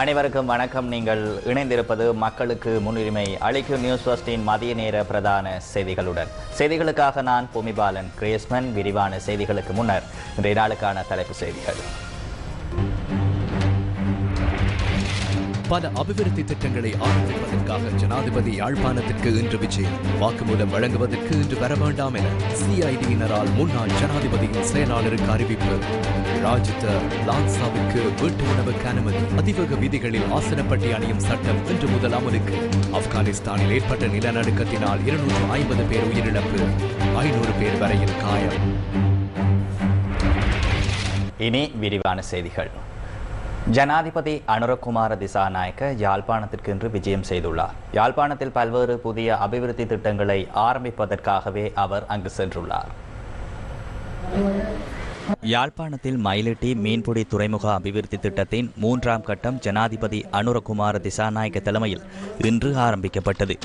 அனைவருக்கும் வணக்கம். நீங்கள் இணைந்திருப்பது மக்களுக்கு முன்னுரிமை அளிக்கும் நியூஸ் ஃபர்ஸ்டின் மதிய நேர பிரதான செய்திகளுடன். செய்திகளுக்காக நான் பூமிபாலன். கிரேஸ்மன் விரிவான செய்திகளுக்கு முன்னர் இன்றைய நாளுக்கான தலைப்பு செய்திகள். பல அபிவிருத்தி திட்டங்களை ஆரம்பிப்பதற்காக ஜனாதிபதி யாழ்ப்பாணத்திற்கு இன்று விஜயம் வாக்குமூலம் வழங்குவதற்கு இன்று வர வேண்டாம் என சிஐடியினரால் முன்னாள் ஜனாதிபதியின் செயலாளருக்கு அறிவிப்பு. ராஜித லான்சாவுக்கு வீட்டு உணவுக்கு அனுமதி. அதிவக வீதிகளில் ஆசனப்பட்டி அணியும் சட்டம் இன்று முதல் அமலுக்கு. ஆப்கானிஸ்தானில் ஏற்பட்ட நிலநடுக்கத்தினால் இருநூற்று ஐம்பது பேர் உயிரிழப்பு. ஐநூறு பேர் வரையில் காயம். இனி விரிவான செய்திகள். ஜனாதிபதி அனுரகுமார திசாநாயக்க யாழ்ப்பாணத்திற்கு இன்று விஜயம் செய்துள்ளார். யாழ்ப்பாணத்தில் பல்வேறு புதிய அபிவிருத்தி திட்டங்களை ஆரம்பிப்பதற்காகவே அவர் அங்கு சென்றுள்ளார். யாழ்ப்பாணத்தில் மயிலிட்டி மீன்பிடி துறைமுக அபிவிருத்தி திட்டத்தின் மூன்றாம் கட்டம் ஜனாதிபதி அனுரகுமார திசாநாயக்க தலைமையில் இன்று ஆரம்பிக்கப்பட்டது.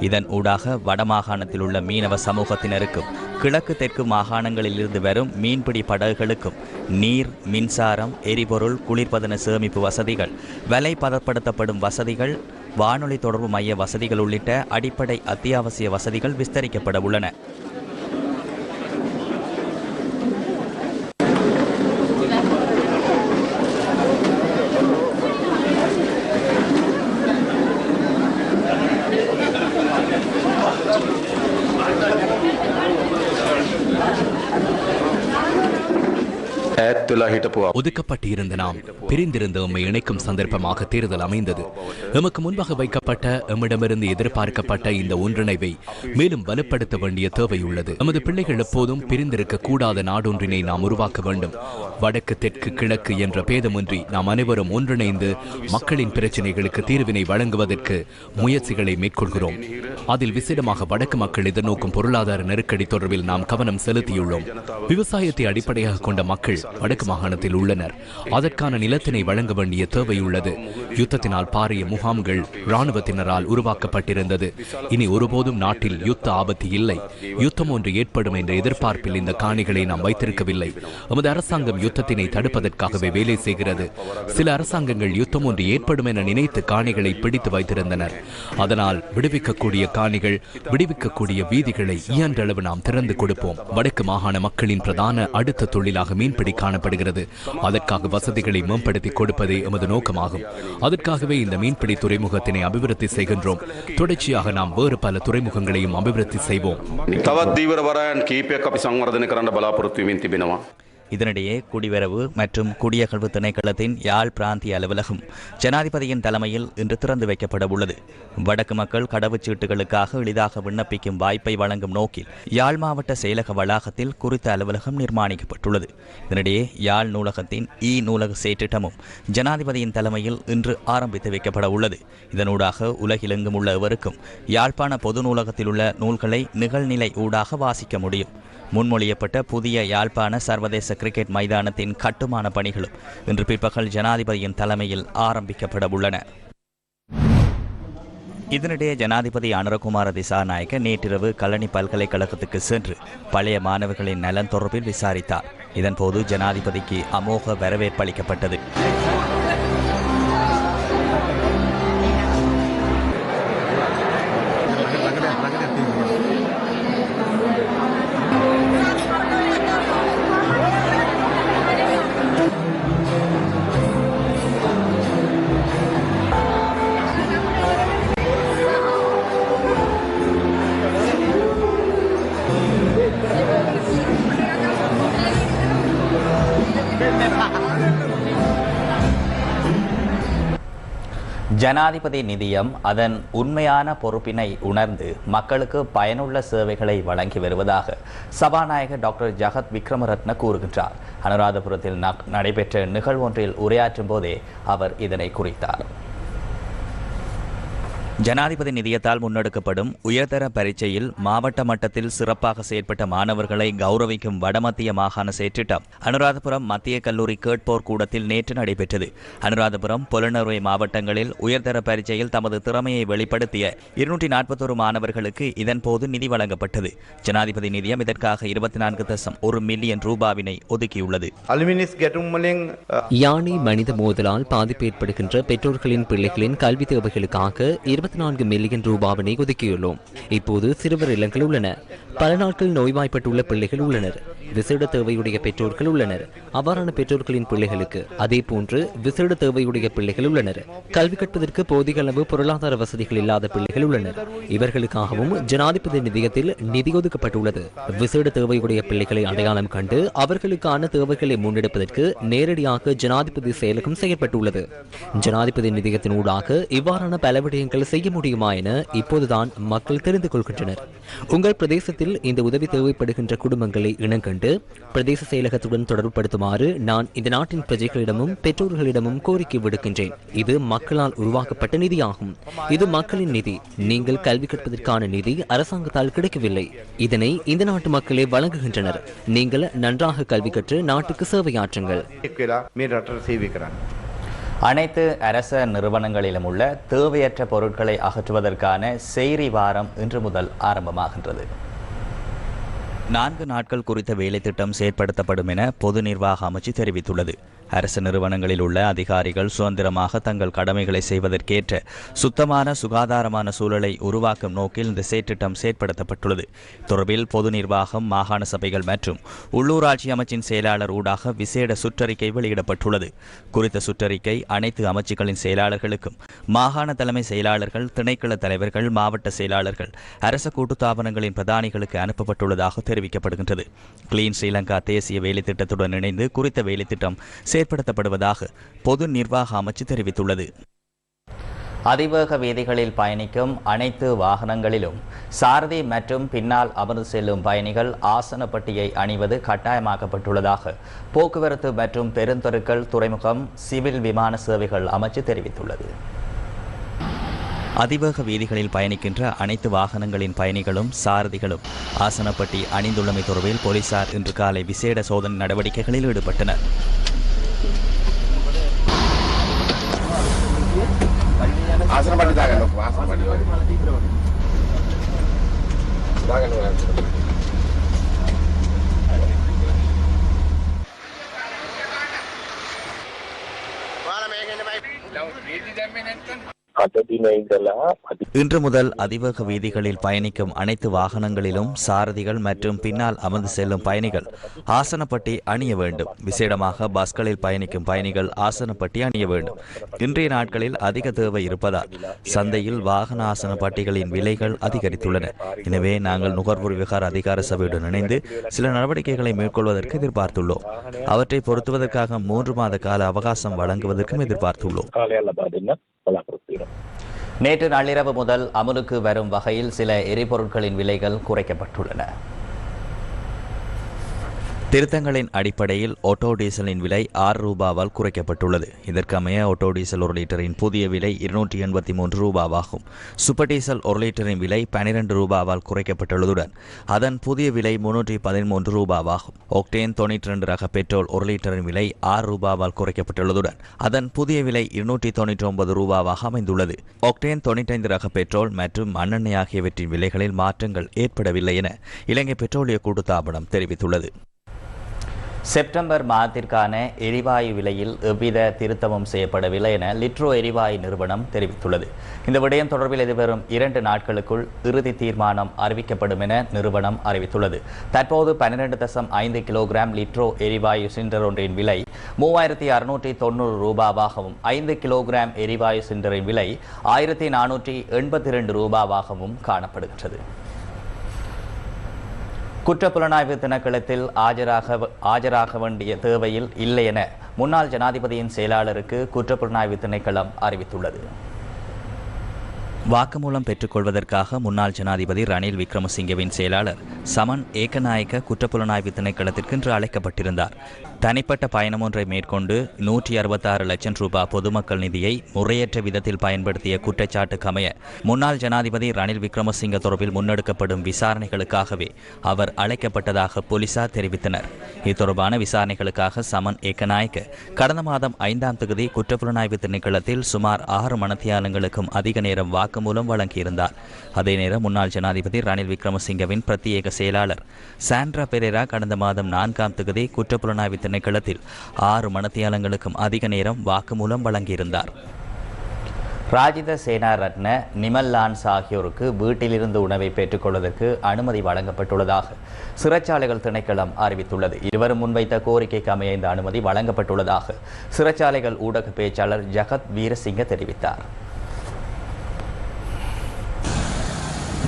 இதன் ஊடாக வடமாகாணத்தில் உள்ள மீனவ சமூகத்தினருக்கும் கிழக்கு தெற்கு மாகாணங்களிலிருந்து வரும் மீன்பிடி படகுகளுக்கும் நீர் மின்சாரம் எரிபொருள் குளிர்பதன சேமிப்பு வசதிகள் விலை பதப்படுத்தப்படும் வசதிகள் வானொலி தொடர்பு மைய வசதிகள் உள்ளிட்ட அடிப்படை அத்தியாவசிய வசதிகள் விஸ்தரிக்கப்பட உள்ளன. ஒதுக்கப்பட்டிருந்த நாம் பிரிந்திருந்து எம்மை இணைக்கும் சந்தர்ப்பமாக தேர்தல் அமைந்தது. எமக்கு முன்பாக வைக்கப்பட்ட எம்மிடமிருந்து எதிர்பார்க்கப்பட்ட இந்த ஒன்றிணைவை மேலும் வலுப்படுத்த வேண்டிய தேவை உள்ளது. நமது பிள்ளைகள் எப்போதும் பிரிந்திருக்க கூடாத நாடொன்றினை நாம் உருவாக்க வேண்டும். வடக்கு தெற்கு கிழக்கு என்ற பேதமின்றி நாம் அனைவரும் ஒன்றிணைந்து மக்களின் பிரச்சினைகளுக்கு தீர்வினை வழங்குவதற்கு முயற்சிகளை மேற்கொள்கிறோம். அதில் விசேடமாக வடக்கு மக்கள் எதிர்நோக்கும் பொருளாதார நெருக்கடி தொடர்பில் நாம் கவனம் செலுத்தியுள்ளோம். விவசாயத்தை அடிப்படையாக கொண்ட மக்கள் வடக்கு மாகாணத்தில் உள்ளனர். அதற்கான நிலத்தினை வழங்க வேண்டிய தேவை உள்ளது. யுத்தத்தினால் பாரிய முகாம்கள் இராணுவத்தினரால் உருவாக்கப்பட்டிருந்தது. இனி ஒருபோதும் நாட்டில் யுத்த ஆபத்து இல்லை. யுத்தம் ஒன்று ஏற்படும் என்ற எதிர்பார்ப்பில் இந்த காணிகளை நாம் வைத்திருக்கவில்லை. எமது அரசாங்கம் யுத்தத்தினை தடுப்பதற்காகவே வேலை செய்கிறது. சில அரசாங்கங்கள் யுத்தம் ஒன்று ஏற்படும் என நினைத்து காணிகளை பிடித்து வைத்திருந்தனர். அதனால் விடுவிக்கக்கூடிய காணிகள் விடுவிக்கக்கூடிய வீதிகளை இயன்றளவு நாம் திறந்து கொடுப்போம். வடக்கு மாகாண மக்களின் பிரதான அடுத்த தொழிலாக மீன்பிடி காணப்படுகிறது. வருகிறது அதற்காக வசதிகளை மேம்படுத்தி கொடுப்பதே எமது நோக்கமாகும். அதற்காகவே இந்த மீன்பிடி துறைமுகத்தினை அபிவிருத்தி செய்கின்றோம். தொடர்ச்சியாக நாம் வேறு பல துறைமுகங்களையும் அபிவிருத்தி செய்வோம். தவ தீவிரவர கரண்ட பலாபுரத்துவின் இதனிடையே குடிவரவு மற்றும் குடியகழ்வு திணைக்களத்தின் யாழ் பிராந்திய அலுவலகம் ஜனாதிபதியின் தலைமையில் இன்று திறந்து வைக்கப்பட உள்ளது. வடக்கு மக்கள் கடவுச்சீட்டுகளுக்காக எளிதாக விண்ணப்பிக்கும் வாய்ப்பை வழங்கும் நோக்கில் யாழ் மாவட்ட செயலக வளாகத்தில் குறித்த அலுவலகம் நிர்மாணிக்கப்பட்டுள்ளது. இதனிடையே யாழ் நூலகத்தின் இ நூலக சேற்றிட்டமும் ஜனாதிபதியின் தலைமையில் இன்று ஆரம்பித்து வைக்கப்பட உள்ளது. இதனூடாக உலகிலெங்கும் உள்ள எவருக்கும் யாழ்ப்பாண பொது நூலகத்தில் உள்ள நூல்களை நிகழ்நிலை ஊடாக வாசிக்க முடியும். முன்மொழியப்பட்ட புதிய யாழ்ப்பாண சர்வதேச கிரிக்கெட் மைதானத்தின் கட்டுமான பணிகளும் இன்று பிற்பகல் ஜனாதிபதியின் தலைமையில் ஆரம்பிக்கப்பட உள்ளன. இதனிடையே ஜனாதிபதி அனுரகுமார திசாநாயக்க நேற்றிரவு கல்லணி பல்கலைக்கழகத்துக்கு சென்று பழைய மாணவர்களின் நலன் தொடர்பில் விசாரித்தார். இதன்போது ஜனாதிபதிக்கு அமோக வரவேற்பு ஜனாதிபதி நிதியம் அதன் உண்மையான பொறுப்பினை உணர்ந்து மக்களுக்கு பயனுள்ள சேவைகளை வழங்கி வருவதாக சபாநாயகர் டாக்டர் ஜகத் விக்ரமரத்ன கூறுகின்றார். அனுராதபுரத்தில் நடைபெற்ற நிகழ்வொன்றில் உரையாற்றும் போதே அவர் இதனை குறித்தார். ஜனாதிபதி நிதியத்தால் முன்னெடுக்கப்படும் உயர்தர பரீட்சையில் மாவட்ட மட்டத்தில் சிறப்பாக செயற்பட்ட மாணவர்களை கௌரவிக்கும் வடமத்திய மாகாண செயற்றிட்டம் அனுராதபுரம் மத்திய கல்லூரி கேட்போர் கூடத்தில் நேற்று நடைபெற்றது. அனுராதபுரம் புலனறுவை மாவட்டங்களில் உயர்தர பரீட்சையில் தமது திறமையை வெளிப்படுத்திய இருநூற்றி நாற்பத்தொரு மாணவர்களுக்கு இதன்போது நிதி வழங்கப்பட்டது. ஜனாதிபதி நிதியம் இதற்காக இருபத்தி நான்கு தசம் ஒரு மில்லியன் ரூபாவினை ஒதுக்கியுள்ளது. யானை மனித மோதலால் பாதிப்பு ஏற்படுகின்ற பெற்றோர்களின் பிள்ளைகளின் கல்வி தேவைகளுக்காக இருபத்தி நான்கு மில்லியன் ரூபாவினை ஒதுக்கியுள்ளோம் இப்போது சிறுவர் இல்லங்கள் உள்ளன. பல நாட்கள் நோய்வாய்ப்பட்டுள்ள பிள்ளைகள் உள்ளனர். விசேட தேவையுடைய பெற்றோர்கள் உள்ளனர். அவ்வாறான பெற்றோர்களின் பிள்ளைகளுக்கு அதே போன்று விசேட தேவையுடைய பிள்ளைகள் உள்ளனர். கல்வி கற்பதற்கு போதிய அளவு பொருளாதார வசதிகள் இல்லாத பிள்ளைகள் உள்ளனர். இவர்களுக்காகவும் ஜனாதிபதி நிதியத்தில் நிதி ஒதுக்கப்பட்டுள்ளது. விசேட தேவையுடைய பிள்ளைகளை அடையாளம் கண்டு அவர்களுக்கான தேவைகளை முன்னெடுப்பதற்கு நேரடியாக ஜனாதிபதி செயலகம் செய்யப்பட்டுள்ளது ஜனாதிபதி நிதியத்தின் ஊடாக இவ்வாறான பல விடயங்கள் செய்ய முடியுமா என இப்போதுதான் மக்கள் தெரிந்து கொள்கின்றனர். உங்கள் பிரதேசத்தில் இந்த உதவி தேவைப்படுகின்ற குடும்பங்களை இனங்கண்டு மேற்கொண்டு பிரதேச செயலகத்துடன் தொடர்புபடுத்துமாறு நான் இந்த நாட்டின் பிரஜைகளிடமும் பெற்றோர்களிடமும் கோரிக்கை விடுக்கின்றேன். இது மக்களால் உருவாக்கப்பட்ட நிதியாகும். இது மக்களின் நிதி. நீங்கள் கல்வி கற்பதற்கான நிதி அரசாங்கத்தால் கிடைக்கவில்லை. இதனை இந்த நாட்டு மக்களே வழங்குகின்றனர். நீங்கள் நன்றாக கல்வி கற்று நாட்டுக்கு சேவையாற்றுங்கள். அனைத்து அரச நிறுவனங்களிலும் உள்ள தேவையற்ற பொருட்களை அகற்றுவதற்கான செய்ரி வாரம் இன்று முதல் ஆரம்பமாகின்றது. நான்கு நாட்கள் குறித்த வேலை திட்டம் செயற்படுத்தப்படும் என பொது நிர்வாக அமைச்சு தெரிவித்துள்ளது. அரசு நிறுவனங்களில் உள்ள அதிகாரிகள் சுதந்திரமாக தங்கள் கடமைகளை செய்வதற்கேற்ற சுத்தமான சுகாதாரமான சூழலை உருவாக்கும் நோக்கில் இந்த செயற்திட்டம் செயற்படுத்தப்பட்டுள்ளது. தொடர்பில் பொது நிர்வாகம் மாகாண சபைகள் மற்றும் உள்ளூராட்சி அமைச்சின் செயலாளர் ஊடாக விசேட சுற்றறிக்கை வெளியிடப்பட்டுள்ளது. குறித்த சுற்றறிக்கை அனைத்து அமைச்சுகளின் செயலாளர்களுக்கும் மாகாண தலைமை செயலாளர்கள் திணைக்கள தலைவர்கள் மாவட்ட செயலாளர்கள் அரச கூட்டுத்தாபனங்களின் பிரதானிகளுக்கு அனுப்பப்பட்டுள்ளதாக தெரிவிக்கப்படுகின்றது. கிளீன் ஸ்ரீலங்கா தேசிய வேலைத்திட்டத்துடன் இணைந்து குறித்த வேலைத்திட்டம் செயற்படுத்தப்படுவதாக பொது நிர்வாக அமைச்சு தெரிவித்துள்ளது. அதிவேக வீதிகளில் பயணிக்கும் அனைத்து வாகனங்களிலும் சாரதி மற்றும் பின்னால் அமர்ந்து செல்லும் பயணிகள் ஆசனப்பட்டியை அணிவது கட்டாயமாக்கப்பட்டுள்ளதாக போக்குவரத்து மற்றும் பெருந்தொருக்கள் துறைமுகம் சிவில் விமான சேவைகள் அமைச்சு தெரிவித்துள்ளது. அதிவேக வீதிகளில் பயணிக்கின்ற அனைத்து வாகனங்களின் பயணிகளும் சாரதிகளும் ஆசனப்பட்டி அணிந்துள்ளமை தொடர்பில் போலீசார் இன்று காலை விசேட சோதனை நடவடிக்கைகளில் ஈடுபட்டனர். ಆಸನ ಮಾಡಿದಾಗ ಆಸನ ಮಾಡಿದಾಗ இன்று முதல் அதிவேக வீதிகளில் பயணிக்கும் அனைத்து வாகனங்களிலும் சாரதிகள் மற்றும் பின்னால் அமர்ந்து செல்லும் பயணிகள் ஆசனப்பட்டி அணிய வேண்டும். விசேடமாக பஸ்களில் பயணிக்கும் பயணிகள் ஆசனப்பட்டி அணிய வேண்டும். இன்றைய நாட்களில் அதிக தேவை இருப்பதால் சந்தையில் வாகன ஆசன பட்டிகளின் விலைகள் அதிகரித்துள்ளன. எனவே நாங்கள் நுகர்வோர் விவகார அதிகார சபையுடன் இணைந்து சில நடவடிக்கைகளை மேற்கொள்வதற்கு எதிர்பார்த்துள்ளோம். அவற்றை பொருத்துவதற்காக மூன்று மாத கால அவகாசம் வழங்குவதற்கும் எதிர்பார்த்துள்ளோம். செய்கிறோம் நேற்று நள்ளிரவு முதல் அமலுக்கு வரும் வகையில் சில எரிபொருட்களின் விலைகள் குறைக்கப்பட்டுள்ளன. திருத்தங்களின் அடிப்படையில் ஆட்டோ டீசலின் விலை ஆறு ரூபாவால் குறைக்கப்பட்டுள்ளது. இதற்கமைய ஆட்டோ டீசல் ஒரு லிட்டரின் புதிய விலை இருநூற்றி எண்பத்தி மூன்று ரூபாவாகும். சூப்பர் டீசல் ஒரு லிட்டரின் விலை பனிரெண்டு ரூபாவால் குறைக்கப்பட்டுள்ளதுடன் அதன் புதிய விலை முன்னூற்றி பதிமூன்று ரூபாவாகும். ஒக்டேன் தொண்ணூற்றி ரெண்டு ரக பெட்ரோல் ஒரு லிட்டரின் விலை ஆறு ரூபாவால் குறைக்கப்பட்டுள்ளதுடன் அதன் புதிய விலை இருநூற்றி தொண்ணூற்றி ஒன்பது ரூபாவாக அமைந்துள்ளது. ஒக்டேன் தொண்ணூற்றைந்து ரக பெட்ரோல் மற்றும் மண்ணெண்ணெய் ஆகியவற்றின் விலைகளில் மாற்றங்கள் ஏற்படவில்லை என இலங்கை பெட்ரோலிய கூட்டுத்தாபனம் தெரிவித்துள்ளது. செப்டம்பர் மாதத்திற்கான எரிவாயு விலையில் எவ்வித திருத்தமும் செய்யப்படவில்லை என லிட்ரோ எரிவாயு நிறுவனம் தெரிவித்துள்ளது. இந்த விடயம் தொடர்பில் எதிர்வரும் இரண்டு நாட்களுக்குள் இறுதி தீர்மானம் அறிவிக்கப்படும் என நிறுவனம் அறிவித்துள்ளது. தற்போது பன்னிரண்டு தசம் ஐந்து கிலோகிராம் லிட்ரோ எரிவாயு சிலிண்டர் ஒன்றின் விலை மூவாயிரத்தி அறுநூற்றி தொண்ணூறு ரூபாவாகவும் ஐந்து கிலோகிராம் எரிவாயு சிலிண்டரின் விலை ஆயிரத்தி நானூற்றி எண்பத்தி இரண்டு ரூபாவாகவும் காணப்படுகின்றது. குற்றப்புலனாய்வு திணைக்களத்தில் ஆஜராக ஆஜராக வேண்டிய தேவையில் இல்லை என முன்னாள் ஜனாதிபதியின் செயலாளருக்கு குற்றப்புலனாய்வு திணைக்களம் அறிவித்துள்ளது. வாக்குமூலம் பெற்றுக்கொள்வதற்காக முன்னாள் ஜனாதிபதி ரணில் விக்ரமசிங்கவின் செயலாளர் சமன் ஏகநாயக்க குற்றப்புலனாய்வு திணைக்களத்திற்கு இன்று அழைக்கப்பட்டிருந்தார். தனிப்பட்ட பயணம் ஒன்றை மேற்கொண்டு நூற்றி அறுபத்தாறு லட்சம் ரூபாய் பொதுமக்கள் நிதியை முறையற்ற விதத்தில் பயன்படுத்திய குற்றச்சாட்டுக்கு அமைய முன்னாள் ஜனாதிபதி ரணில் விக்ரமசிங்க தொடர்பில் முன்னெடுக்கப்படும் விசாரணைகளுக்காகவே அவர் அழைக்கப்பட்டதாக போலீசார் தெரிவித்தனர். இத்தொடர்பான விசாரணைகளுக்காக சமன் ஏக்கநாயக்க கடந்த மாதம் ஐந்தாம் தேதி குற்றப்புலனாய்வு திணைக்களத்தில் சுமார் ஆறு மணத்தியாலங்களுக்கும் அதிக நேரம் வாக்குமூலம் வழங்கியிருந்தார். அதே நேரம் முன்னாள் ஜனாதிபதி ரணில் விக்ரமசிங்கவின் பிரத்யேக செயலாளர் சாண்ட்ரா பெரேரா கடந்த மாதம் நான்காம் தேதி குற்றப்புலனாய்வு திணைக்களத்தில் ஆறு மணத்தியாலங்களுக்கும் அதிக நேரம் வாக்குமூலம் வழங்கியிருந்தார். ராஜித சேனா ரத்ன நிமல் லான்ஸ் ஆகியோருக்கு வீட்டிலிருந்து உணவை பெற்றுக்கொள்வதற்கு அனுமதி வழங்கப்பட்டுள்ளதாக சிறைச்சாலைகள் திணைக்களம் அறிவித்துள்ளது. இருவரும் முன்வைத்த கோரிக்கைக்கு அமைய இந்த அனுமதி வழங்கப்பட்டுள்ளதாக சிறைச்சாலைகள் ஊடக பேச்சாளர் ஜகத் வீரசிங்க தெரிவித்தார்.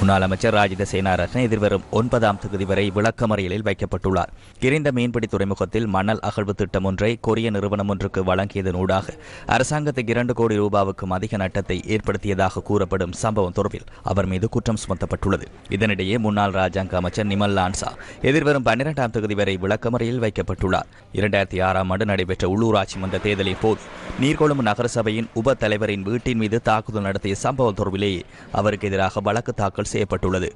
முன்னாள் அமைச்சர் ராஜித சேனாரத்ன எதிர்வரும் ஒன்பதாம் தொகுதி வரை விளக்கமறியலில் வைக்கப்பட்டுள்ளார். கிரிந்த மீன்பிடி துறைமுகத்தில் மணல் அகழ்வு திட்டம் ஒன்றை கொரிய நிறுவனம் ஒன்றுக்கு வழங்கியதன் ஊடாக அரசாங்கத்துக்கு இரண்டு கோடி ரூபாவுக்கும் அதிக நட்டத்தை ஏற்படுத்தியதாக கூறப்படும் சம்பவம் தொடர்பில் அவர் மீது குற்றம் சுமத்தப்பட்டுள்ளது. இதனிடையே முன்னாள் ராஜாங்க அமைச்சர் நிமல் லான்சா எதிர்வரும் பன்னிரெண்டாம் தொகுதி வரை விளக்கமறியலில் வைக்கப்பட்டுள்ளார். இரண்டாயிரத்தி ஆறாம் ஆண்டு நடைபெற்ற உள்ளூராட்சி மன்ற தேர்தலின் போது நீர்கொழும்பு நகரசபையின் உப தலைவரின் வீட்டின் மீது தாக்குதல் நடத்திய சம்பவம் தொடர்பிலேயே அவருக்கு எதிராக வழக்கு தாக்கல் செய்யப்பட்டுள்ளது.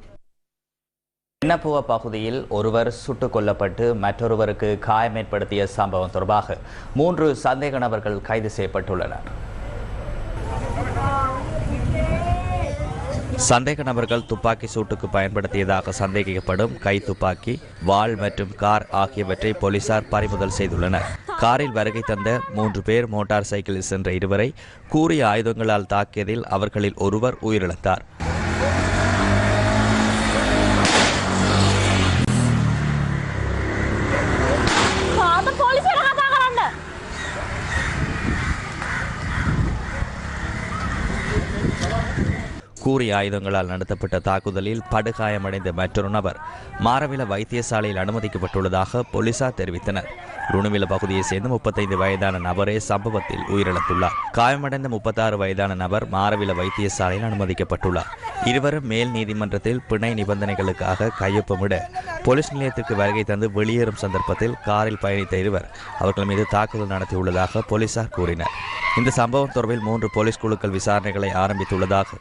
எண்ணப்புவ பகுதியில் ஒருவர் சுட்டுக் கொல்லப்பட்டு மற்றொருவருக்கு காயம் ஏற்படுத்திய சம்பவம் தொடர்பாக மூன்று சந்தேக நபர்கள் கைது செய்யப்பட்டுள்ளனர். சந்தேக நபர்கள் துப்பாக்கி சூட்டுக்கு பயன்படுத்தியதாக சந்தேகிக்கப்படும் கை துப்பாக்கி வாள் மற்றும் கார் ஆகியவற்றை போலீசார் பறிமுதல் செய்துள்ளனர். காரில் வருகை தந்த மூன்று பேர் மோட்டார் சைக்கிளில் சென்ற இருவரை கூறிய ஆயுதங்களால் தாக்கியதில் அவர்களில் ஒருவர் உயிரிழந்தார். கூறிய ஆயுதங்களால் நடத்தப்பட்ட தாக்குதலில் படுகாயமடைந்த மற்றொரு நபர் மாரவில வைத்தியசாலையில் அனுமதிக்கப்பட்டுள்ளதாக போலீசார் தெரிவித்தனர். ருணுவில பகுதியைச் சேர்ந்த முப்பத்தைந்து வயதான நபரே சம்பவத்தில் உயிரிழந்துள்ளார். காயமடைந்த முப்பத்தாறு வயதான நபர் மாரவில வைத்தியசாலையில் அனுமதிக்கப்பட்டுள்ளார். இருவரும் மேல் நீதிமன்றத்தில் பிணை நிபந்தனைகளுக்காக கையொப்பமிட போலீஸ் நிலையத்திற்கு வருகை தந்து வெளியேறும் சந்தர்ப்பத்தில் காரில் பயணித்த இருவர் அவர்கள் மீது தாக்குதல் நடத்தியுள்ளதாக போலீசார் கூறினர். இந்த சம்பவம் தொடர்பில் மூன்று போலீஸ் குழுக்கள் விசாரணைகளை ஆரம்பித்துள்ளதாக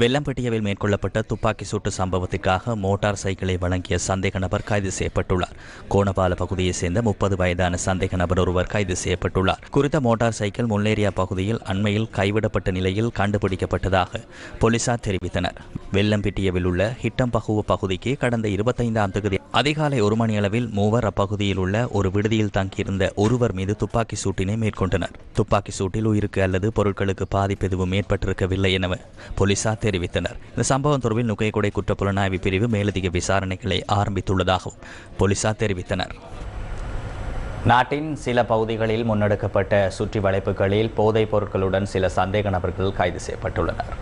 வெள்ளம்பட்டியவில் மேற்கொள்ளப்பட்ட துப்பாக்கி சூட்டு சம்பவத்திற்காக மோட்டார் சைக்கிளை வழங்கிய சந்தேக நபர் கைது செய்யப்பட்டுள்ளார். கோணபால பகுதியைச் சேர்ந்த முப்பது வயதான சந்தேக நபர் ஒருவர் கைது செய்யப்பட்டுள்ளார். குறித்த மோட்டார் சைக்கிள் முல்லேரியா பகுதியில் அண்மையில் கைவிடப்பட்ட நிலையில் கண்டுபிடிக்கப்பட்டதாக போலீசார் தெரிவித்தனர். வெள்ளம்பிட்டியவில் உள்ள ஹிட்டம்பகுவ பகுதிக்கு கடந்த இருபத்தைந்தாம் தேதி அதிகாலை ஒரு மணியளவில் மூவர் அப்பகுதியில் உள்ள ஒரு விடுதியில் தங்கியிருந்த ஒருவர் மீது துப்பாக்கி சூட்டினை மேற்கொண்டனர். துப்பாக்கி சூட்டில் உயிருக்கு அல்லது பொருட்களுக்கு பாதிப்பு எதுவும் ஏற்பட்டிருக்கவில்லை என போலீசார் தெரிவித்தனர். இந்த சம்பவம் தொடர்பில் நுகையகுடை குற்றப்புலனாய்வு பிரிவு மேலதிக விசாரணைகளை ஆரம்பித்துள்ளதாகவும் போலீசார் தெரிவித்தனர். நாட்டின் சில பகுதிகளில் முன்னெடுக்கப்பட்ட சுற்றி வளைப்புகளில் போதைப் பொருட்களுடன் சில சந்தேக நபர்கள் கைது செய்யப்பட்டுள்ளனர்.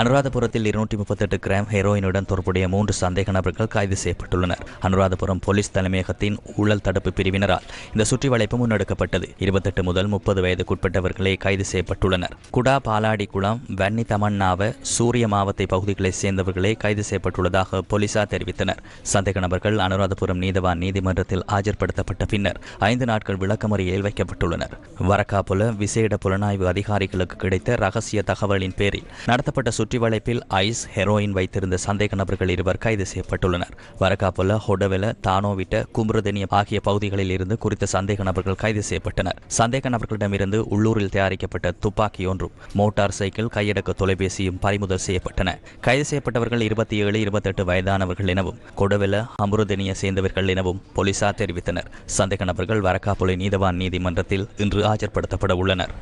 அனுராதபுரத்தில் இருநூற்றி முப்பத்தெட்டு கிராம் ஹெரோயினுடன் தொடர்புடைய மூன்று சந்தேக நபர்கள் கைது செய்யப்பட்டுள்ளனர். அனுராதபுரம் போலீஸ் தலைமையகத்தின் ஊழல் தடுப்பு பிரிவினரால் இந்த சுற்றி வளைப்பு முன்னெடுக்கப்பட்டது. இருபத்தெட்டு முதல் முப்பது வயதுக்குட்பட்டவர்களே கைது செய்யப்பட்டுள்ளனர். குடா பாலாடி குளம் வன்னி தமன்னாவ சூரிய மாவத்தை பகுதிகளைச் சேர்ந்தவர்களே கைது செய்யப்பட்டுள்ளதாக போலீசார் தெரிவித்தனர். சந்தேக நபர்கள் அனுராதபுரம் நீதவான் நீதிமன்றத்தில் ஆஜர்படுத்தப்பட்ட பின்னர் ஐந்து நாட்கள் விளக்கமறியலில் வைக்கப்பட்டுள்ளனர். வரக்காப்புல விசேட புலனாய்வு அதிகாரிகளுக்கு கிடைத்த ரகசிய தகவலின் பேரில் நடத்தப்பட்ட சுற்றி வளைப்பில் ஐஸ் ஹெரோயின் வைத்திருந்த சந்தேக நபர்கள் இருவர் கைது செய்யப்பட்டுள்ளனர். வரக்காப்புல ஹொடவெல தானோவிட்ட கும்ருதெனிய ஆகிய பகுதிகளில் இருந்து குறித்த சந்தேக நபர்கள் கைது செய்யப்பட்டனர். சந்தேக நபர்களிடமிருந்து உள்ளூரில் தயாரிக்கப்பட்ட துப்பாக்கி ஒன்றும் மோட்டார் சைக்கிள் கையடக்க தொலைபேசியும் பறிமுதல் செய்யப்பட்டன. கைது செய்யப்பட்டவர்கள் இருபத்தி ஏழு இருபத்தெட்டு வயதானவர்கள் எனவும் கொடவெல அம்ருதெனிய சேர்ந்தவர்கள் எனவும் போலீசார் தெரிவித்தனர். சந்தேக நபர்கள் வரக்காப்புலை நீதவான் நீதிமன்றத்தில் இன்று ஆஜர்படுத்தப்பட உள்ளனர்.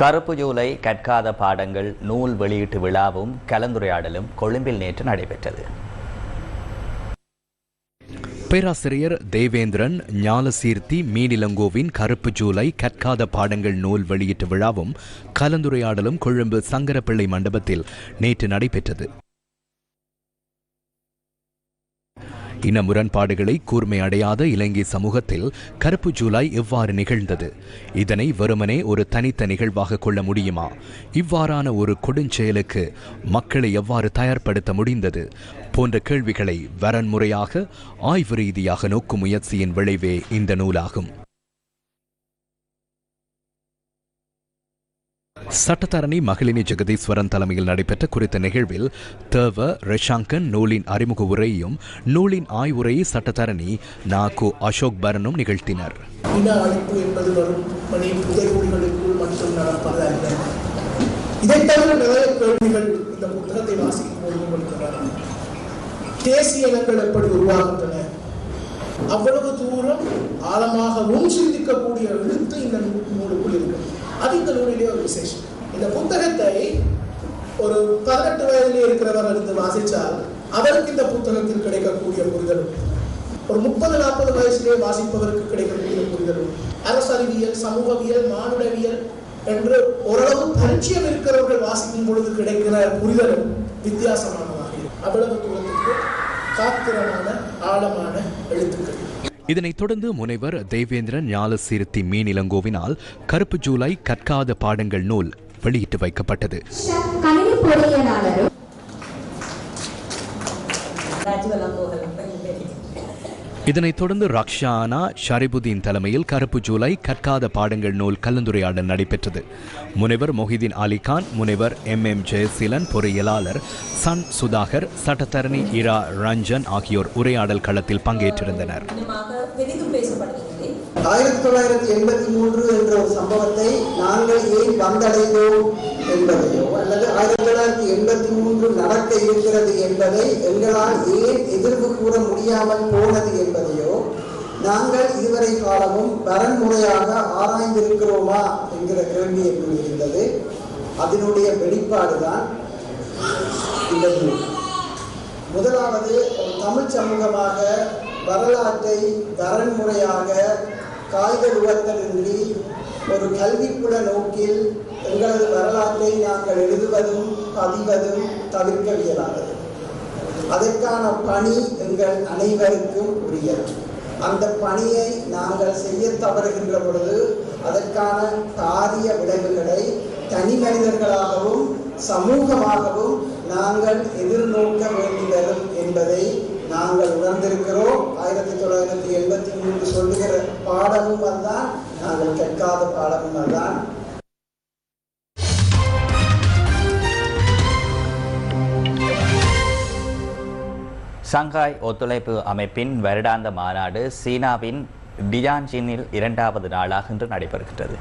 கருப்பு ஜூலை கற்காத பாடங்கள் நூல் வெளியீட்டு விழாவும் கலந்துரையாடலும் கொழும்பில் நேற்று நடைபெற்றது. பேராசிரியர் தேவேந்திரன் ஞாலசீர்த்தி மீனிலங்கோவின் கருப்பு ஜூலை கற்காத பாடங்கள் நூல் வெளியீட்டு விழாவும் கலந்துரையாடலும் கொழும்பு சங்கரப்பிள்ளை மண்டபத்தில் நேற்று நடைபெற்றது. இன முரண்பாடுகளை கூர்மை அடையாத இலங்கை சமூகத்தில் கருப்பு ஜூலை எவ்வாறு நிகழ்ந்தது? இதனை வெறுமனே ஒரு தனித்த நிகழ்வாக கொள்ள முடியுமா? இவ்வாறான ஒரு கொடுஞ்செயலுக்கு மக்களை எவ்வாறு தயார்படுத்த முடிந்தது? போன்ற கேள்விகளை வரன்முறையாக ஆய்வு ரீதியாக நோக்கும் முயற்சியின் விளைவே இந்த நூலாகும். சட்டத்தரணி மகளினி ஜெகதீஸ்வரன் தலைமையில் நடைபெற்ற குறித்த நிகழ்வில் தேவ ரிஷாங்கன் நூலின் அறிமுக உரையையும் நூலின் ஆய்வுரையை சட்டத்தரணி நாகு அசோக் பரனும் நிகழ்த்தினர். இன அழிப்பு என்பது வரும் மணி புதைகுழிகளுக்குள் மட்டும் நடப்பதல்ல இதை தவிர நிறைய கேள்விகள் இந்த புத்தகத்தை வாசிக்கும் போது உங்களுக்கு தேசிய இனங்கள் எப்படி உருவாகின்றன? அவ்வளவு தூரம் ஆழமாகவும் சிந்திக்கக்கூடிய எழுத்து இந்த நூலுக்குள் இருக்கிறது. அது இந்த நூலிலே ஒரு விசேஷம். இந்த புத்தகத்தை ஒரு பதினெட்டு வயதிலே இருக்கிறவர் இருந்து வாசித்தால் அவருக்கு இந்த புத்தகத்தில் கிடைக்கக்கூடிய புரிதல் ஒரு முப்பது நாற்பது வயசிலே வாசிப்பவருக்கு கிடைக்கக்கூடிய புரிதல் அரசறிவியல் சமூகவியல் மானுடவியல் என்று ஓரளவு பரிச்சயம் இருக்கிறவர்கள் வாசிக்கும் பொழுது கிடைக்கிற புரிதலும் வித்தியாசமானதாக இருக்கும். அவ்வளவு தூரத்துக்கு காத்திரமான ஆழமான எழுத்துக்கள். இதனைத் தொடர்ந்து முனைவர் தேவேந்திரன் ஞாலசீர்த்தி மீன் இளங்கோவினால் கருப்பு ஜூலை கற்காத பாடங்கள் நூல் வெளியிட்டு வைக்கப்பட்டது. பொறியியலாளரும் இதனைத் தொடர்ந்து ரக்ஷானா ஷரிபுதீன் தலைமையில் கருப்பு ஜூலை கற்காத பாடங்கள் நூல் கலந்துரையாடல் நடைபெற்றது. முனைவர் மொஹிதீன் அலிகான் முனைவர் எம். எம். ஜெயசீலன் பொறியியலாளர் சன் சுதாகர் சட்டத்தரணி இரா ரஞ்சன் ஆகியோர் உரையாடல் களத்தில் பங்கேற்றிருந்தனர். பேசப்படுகிறது. ஆயிரத்தி தொள்ளாயிரத்தி எண்பத்தி மூன்று என்ற ஒரு சம்பவத்தை நாங்கள் ஏன் வந்தடைந்தோம் என்பதையோ அல்லது ஆயிரத்தி தொள்ளாயிரத்தி எண்பத்தி மூன்று நடக்க இருக்கிறது என்பதை எங்களால் ஏன் எதிர்ப்பு கூற முடியாமல் போனது என்பதையோ நாங்கள் இதுவரை காலமும் வரன்முறையாக ஆராய்ந்திருக்கிறோமா என்கிற கேள்வி என்னுள் இருந்தது. அதனுடைய வெளிப்பாடுதான் இந்த நூல் முதலாவது தமிழ் சமூகமாக வரலாற்றை தரன்முறையாக காகித உருவத்திலின்றி ஒரு கல்விப்புல நோக்கில் எங்களது வரலாற்றை நாங்கள் எழுதுவதும் பதிவதும் தவிர்க்கவியலானது. அதற்கான பணி எங்கள் அனைவருக்கும் உரியது அந்த பணியை நாங்கள் செய்ய தவறுகின்ற பொழுது அதற்கான தாரிய விளைவுகளை தனி மனிதர்களாகவும் சமூகமாகவும் நாங்கள் எதிர்நோக்க வேண்டி வரும் என்பதை நாங்கள் உணர்ந்திருக்கிறோம். ஆயிரத்தி தொள்ளாயிரத்தி எண்பத்தி மூன்று சொல்லுகிற பாடமும் அதுதான். நாங்கள் கேட்காத பாடமும் அதுதான். ஷங்காய் ஒத்துழைப்பு அமைப்பின் வருடாந்த மாநாடு சீனாவின் டியான்ஜினில் இரண்டாவது நாளாக இன்று நடைபெறுகின்றது.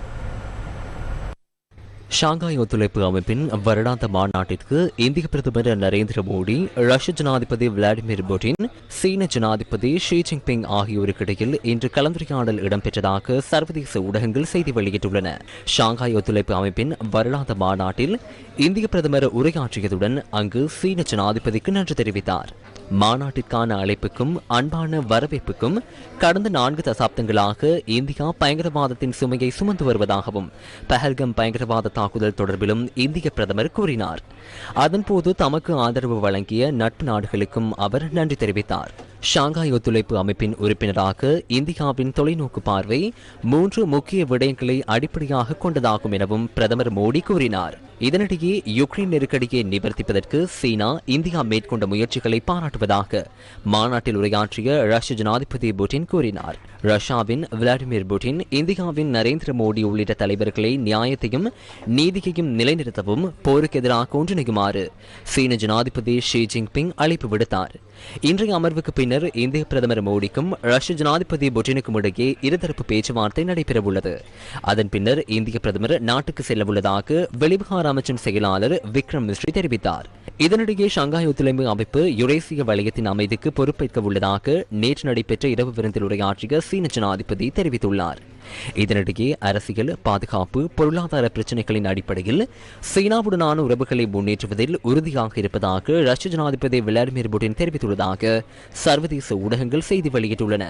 ஷாங்காய் ஒத்துழைப்பு அமைப்பின் வருடாந்த மாநாட்டிற்கு இந்திய பிரதமர் நரேந்திர மோடி ரஷ்ய ஜனாதிபதி விளாடிமிர் புட்டின் சீன ஜனாதிபதி ஷி ஜின்பிங் ஆகியோருக்கிடையில் இன்று கலந்துரையாடல் இடம்பெற்றதாக சர்வதேச ஊடகங்கள் செய்தி வெளியிட்டுள்ளன. ஷாங்காய் ஒத்துழைப்பு அமைப்பின் வருடாந்த மாநாட்டில் இந்திய பிரதமர் உரையாற்றியதுடன் அங்கு சீன ஜனாதிபதிக்கு நன்றி தெரிவித்தார். மாநாட்டிற்கான அழைப்புக்கும் அன்பான வரவேற்புக்கும் கடந்த நான்கு தசாப்தங்களாக இந்தியா பயங்கரவாதத்தின் சுமையை சுமந்து வருவதாகவும் பஹல்கம் பயங்கரவாத தாக்குதல் தொடர்பிலும் இந்திய பிரதமர் கூறினார். அதன்போது தமக்கு ஆதரவு வழங்கிய நட்பு நாடுகளுக்கும் அவர் நன்றி தெரிவித்தார். ஷாங்காய் ஒத்துழைப்பு அமைப்பின் உறுப்பினராக இந்தியாவின் தொலைநோக்கு பார்வை மூன்று முக்கிய விடயங்களை அடிப்படையாக கொண்டதாகும் எனவும் பிரதமர் மோடி கூறினார். இதனிடையே யுக்ரைன் நெருக்கடியை நிவர்த்திப்பதற்கு சீனா இந்தியா மேற்கொண்ட முயற்சிகளை பாராட்டுவதாக மாநாட்டில் உரையாற்றிய ரஷ்ய ஜனாதிபதி புட்டின் கூறினார். ரஷ்யாவின் விளாடிமிர் புட்டின் இந்தியாவின் நரேந்திர மோடி உள்ளிட்ட தலைவர்களை நியாயத்தையும் நீதியையும் நிலைநிறுத்தவும் போருக்கு எதிராக ஒன்றிணையுமாறு சீன ஜனாதிபதி ஷி ஜின்பிங் அழைப்பு விடுத்தார். இன்றைய அமர்வுக்கு பின் பின்னர் இந்திய பிரதமர் மோடிக்கும் ரஷ்ய ஜனாதிபதி புட்டினுக்கும் இடையே இருதரப்பு பேச்சுவார்த்தை நடைபெறவுள்ளது. அதன் பின்னர் இந்திய பிரதமர் நாட்டுக்கு செல்லவுள்ளதாக வெளிவிகார அமைச்சின் செயலாளர் விக்ரம் மிஸ்ரி தெரிவித்தார். இதனிடையே ஷங்காய் ஒத்துழைப்பு அமைப்பு யுரேசிய வலயத்தின் அமைதிக்கு பொறுப்பேற்க உள்ளதாக நேற்று நடைபெற்ற இரவு விருந்தில் உரையாற்றிய சீன ஜனாதிபதி தெரிவித்துள்ளார். இதனிடையே அரசியல் பாதுகாப்பு பொருளாதார பிரச்சினைகளின் அடிப்படையில் சீனாவுடனான உறவுகளை முன்னேற்றுவதில் உறுதியாக இருப்பதாக ரஷ்ய ஜனாதிபதி விளாடிமிர் புட்டின் தெரிவித்துள்ளதாக சர்வதேச ஊடகங்கள் செய்தி வெளியிட்டுள்ளன.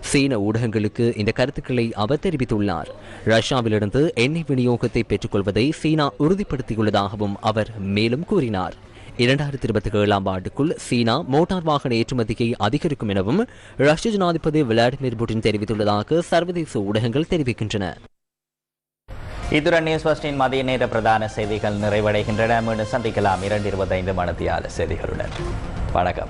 சீன ஊடகங்களுக்கு இந்த கருத்துக்களை அவர் தெரிவித்துள்ளார். ரஷ்யாவிலிருந்து எண்ணெய் விநியோகத்தை பெற்றுக்கொள்வதை சீனா உறுதிப்படுத்தியுள்ளதாகவும் அவர் மேலும் கூறினார். இரண்டாயிரத்தி இருபத்தி ஏழாம் ஆண்டுக்குள் சீனா மோட்டார் வாகன ஏற்றுமதியை அதிகரிக்கும் எனவும் ரஷ்ய ஜனாதிபதி விளாடிமிர் புட்டின் தெரிவித்துள்ளதாக சர்வதேச ஊடகங்கள் தெரிவிக்கின்றன. இத்துடன் நியூஸ் ஃபர்ஸ்டின் மதிய நேர பிரதான செய்திகள் நிறைவடைகின்றன. மீண்டும் சந்திக்கலாம் இரண்டு இருபத்தைந்து மணத்தியால செய்திகளுடன். வணக்கம்.